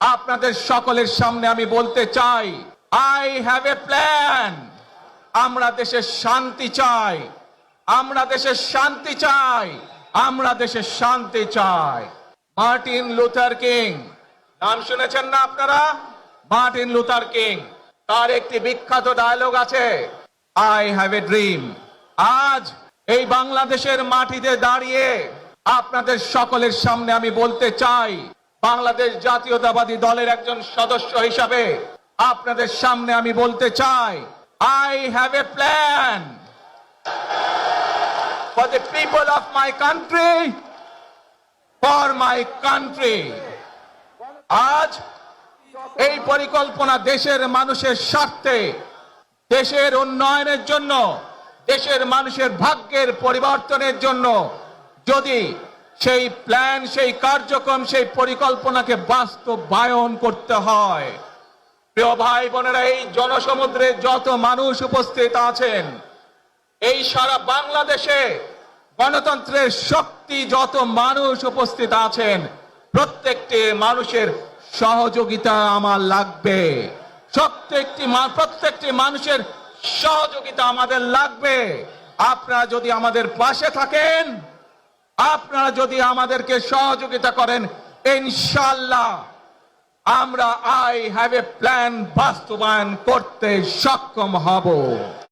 আপনাদের সকলের সামনে আমি বলতে চাই আই হ্যাভ এ প্ল্যান আমরা দেশে শান্তি চাই, আমরা দেশে শান্তি চাই, আমরা দেশে শান্তি চাই। মার্টিন লুথার কিং, নাম শুনেছেন না আপনারা? মার্টিন লুথার কিং, তার একটি বিখ্যাত ডায়লগ আছে আই হ্যাভ এ ড্রিম আজ এই বাংলাদেশের মাটিতে দাঁড়িয়ে আপনাদের সকলের সামনে আমি বলতে চাই বাংলাদেশ জাতীয়তাবাদী দলের একজন সদস্য হিসাবে আপনাদের সামনে আমি বলতে চাই I have a plan for the people of my country, for my country. আজ এই পরিকল্পনা দেশের মানুষের স্বার্থে দেশের উন্নয়নের জন্য দেশের মানুষের ভাগ্যের পরিবর্তনের জন্য যদি সেই প্ল্যান সেই কার্যক্রম, সেই পরিকল্পনাকে বাস্তবায়ন করতে হয়। প্রিয় ভাই বোনেরা, এই জনসমুদ্রে যত মানুষ উপস্থিত আছেন, এই সারা বাংলাদেশে গণতন্ত্রের শক্তি যত মানুষ উপস্থিত আছেন, প্রত্যেকটি মানুষের সহযোগিতা আমার লাগবে। প্রত্যেকটি প্রত্যেকটি মানুষের সহযোগিতা আমাদের লাগবে। আপনারা যদি আমাদের পাশে থাকেন আপনারা যদি আমাদেরকে সহযোগিতা করেন ইনশাল্লাহ আমরা আই হ্যাভ এ প্ল্যান বাস্তবায়ন করতে সক্ষম হব।